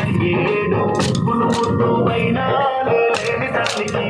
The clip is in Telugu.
ఏడు తల్లికి తంగేడు తల్లికి